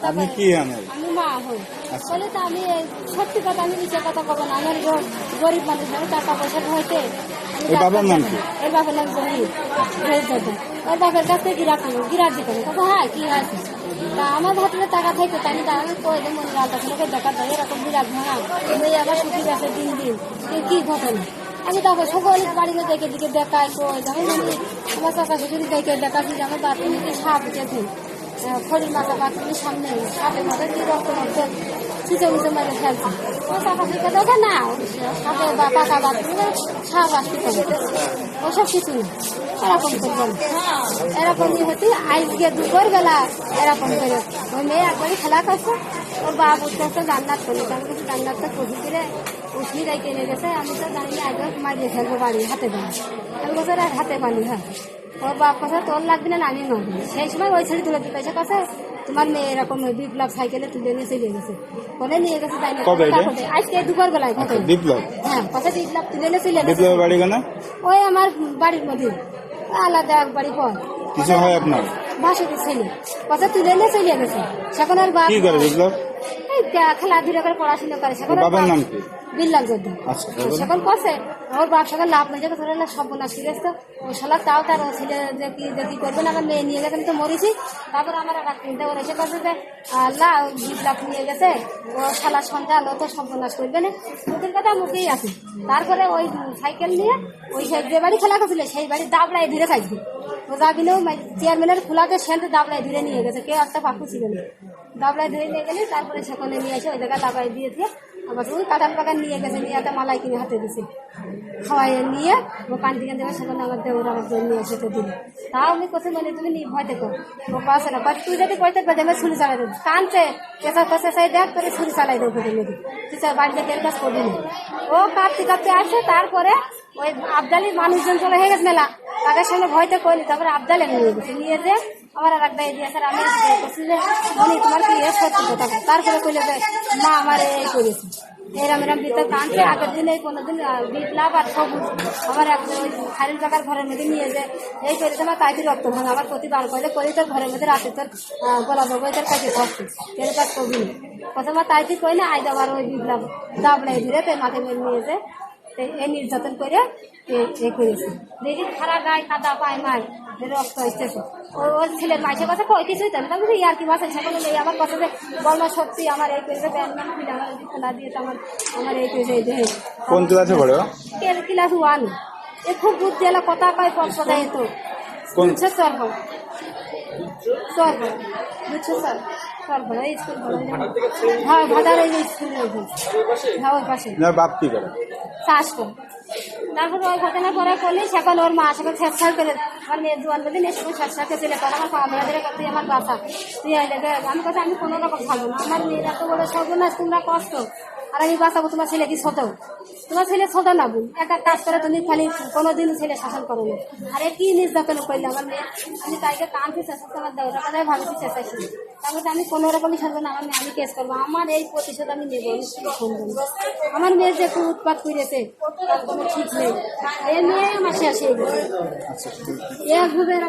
আপনি কি আনেন? আমি মা হই। আচ্ছা। বলে তো আমি সত্যি কথা আমি নিচে কথা কব না। আমার গ- গরিব মানুষ হয় টাকা পয়সা হইতে আমি এর বাবার নাম কি? এর বাবার নাম জহির। ওর বাবার কাছ গিরাক আনো গিরাক দিতে কথা হ্যাঁ কি আছে তা আমার হাতে টাকা থাকতো তাই আমি আমি কই দেবো মনে রাখা লোকের দেখা দেয় এরকম বিরাট ভাঙা মেয়ে আবার সুখী গেছে দিন দিন। কি ঘটনা? আমি তারপর সকলে বাড়িতে দেখে দিকে দেখাই কই যখন আমি আমার চাচা শ্বশুরি দেখে দেখাচ্ছি যে আমার বাথরুমে সাপ উঠেছে খড়ির মাথা বাথরুমের সামনে সাপের মাথায় কি রক্ত রক্ত চিচে মুচে মেরে ফেলছে। ও চাচা থেকে দেখে না। সাপে বা পাকা বাথরুমে সাপ আসতে পারে। ওসব কিছু না এরকম করবেন এরকমই হতে আজকে দুপুর বেলা এরকম করে। ওই মেয়ে একবারই খেলা করছে। ওর বাপ উঠতে উঠতে জান্নাত করল আমি কিছু জান্নাতটা কষি দিলে উঠি রেখে নিয়ে গেছে। আমি তো জানি আগে মারিয়ে ফেলব বাড়ি হাতে বাড়ি। আমি আর হাতে বানি হ্যাঁ। ওর বাপ কথা তোর লাগবে না আমি মারবো সেই সময় ওই ছেলে তুলে দিতে এসে কাছে তোমার মেয়ে এরকম বিপ্লব সাইকেলে তুলে নিয়ে চলে গেছে। বলে নিয়ে গেছে তাই আজকে দুপুর বেলায় আচ্ছা বিপ্লব? হ্যাঁ কথা বিপ্লব তুলে নিয়ে চলে গেছে। বাড়ি কেন? ওই আমার বাড়ির মধ্যে। আলাদা এক বাড়ি পর। কিছু হয় আপনার? বাসুদের ছেলে। কথা তুলে নিয়ে চলে গেছে। সেখানে আর বাপ কি করে বিপ্লব? খেলাধুলা করে পড়াশোনা করে। সেখন ওর ওর বাবার নাম কি? বিল্লাল গদ্দ আচ্ছা? সেখন কছে ওর বাপ সকাল লাভ হয়ে যাবে ধরে বোনা সিরিয়াস তো। ও শালা তাও তার ও ছেলে যে কি যে কি করবে না আমার মেয়ে নিয়ে গেছে আমি তো মরেছি। তারপর আমার একটা চিন্তা করে এসে কাছে যে আল্লাহ বিপ্লব নিয়ে গেছে। ও শালা সন্ধ্যা আলো তো সব করবে না। মুখের কথা মুখেই আছে। তারপরে ওই সাইকেল নিয়ে ওই যে বাড়ি খেলা করছিল সেই বাড়ি দাবড়ায় ধীরে খাইছে। ও যাবিলেও চেয়ারম্যানের খোলাতে সেন্ট দাবড়ায় ধীরে নিয়ে গেছে কেউ একটা পাখু ছিল না। দাবড়ায় ধরে নিয়ে গেলে তারপরে সেখানে নিয়ে এসে ওই জায়গায় দাবায় দিয়ে দিয়ে আবার ওই কাঁঠাল বাগান নিয়ে গেছে, নিয়ে একটা মালাই কিনে হাতে দিছে। খাওয়াই নিয়ে, ও দিকে দেবে সেখানে আমার দেওর আমার জন্য নিয়ে এসে তো দিল তাও আমি কোথায় মানে তুমি নি, ভয় দেখো। ও পাশে না বাট তুই যদি কইতে পারবে আমি ছুরি চালাই দেবো। কানছে পেশা পেশা সাই দেখ করে ছুরি চালাই দেবো তোদের নদী তুই বাড়িতে তেল কাজ করবি ও কাঁপতে কাঁপতে আসে, তারপরে ওই আবদালি মানুষজন চলে হয়ে গেছে মেলা। তাদের সঙ্গে ভয়তে করিনি তারপরে আবদালে নিয়ে গেছে নিয়ে যে। আমার আর এক দিয়ে স্যার আমি বলছি যে তোমার কি এ সত্যি কথা তারপরে কইলে যে মা আমার এই করেছে। এরম এরম ভিতর কানছে আগের দিন পনেরো দিন বিপ্লব আর সবুজ। আমার এক ওই খাইল জায়গার ঘরের মধ্যে নিয়ে যে এই করেছে আমার তাই রক্ত ভাঙা। আমার প্রতিবার করে করি তোর ঘরের মধ্যে রাতে তোর গলা দেবো তোর কাছে ধরছে কেন করবি না প্রথমে তাই তুই কই না আই আবার ওই বিপ্লব দাবলাই ধরে তোর মাঠে নিয়ে যে এই নির্যাতন করে এ- করেছে। দেখি খারা গায়ে কাদা পায় মায় রক্ত হইতেছে ওর ছেলের মাইসের কথা কই কিছুই তো না। তবে ইয়ার কি বাসে সেখানে নেই আমার কথা যে বলমা সত্যি আমার এই করেছে ব্যান্ড ম্যান খুলে আমার খোলা দিয়ে আমার আমার এই করেছে এই দেহে। কোন ক্লাসে পড়ে? ক্লাস ওয়ান এ খুব বুদ্ধি এলো কথা কয় পর এত। কোন? বুঝছ বুঝছ স্যার? চর বড় এই স্কুল হ্যাঁ ভাদার এই স্কুল হ্যাঁ ওই পাশে। না বাপ কি করে? চাষ তারপর ওই ঘটনা পরে করলে সেখানে ওর মা সেখানে ছেঁচড়ার করে আমার মেয়ের জোয়ান বলে নিয়ে সেখানে করে চলে পরে আমার পাওয়া ধরে তুই আমার বাসা তুই আমি কথা, আমি কোনো রকম খাব না। আমার মেয়েরা তো বলে সর্বনাশ, তোমরা কষ্ট। আর আমি বাঁচাবো তোমার ছেলে কি ছোট তোমার ছেলে না বোন একটা কাজ করে তুমি খালি কোনোদিন ছেলে শাসন করো না। আরে কি নির্যাতন করলে আমার মেয়ে? আমি তাইকে কানতে চেষ্টা আমার দেওয়া কথা ভাবছি চেষ্টাছি তারপরে আমি কোনো রকমই ছাড়বো না আমার মেয়ে আমি কেস করব। আমার এই প্রতিশোধ আমি নেব আমি। আমার মেয়ে যে খুব উৎপাত করেছে তার কোনো ঠিক নেই। এই মেয়ে আমার শেষ হয়ে গেছে। এরা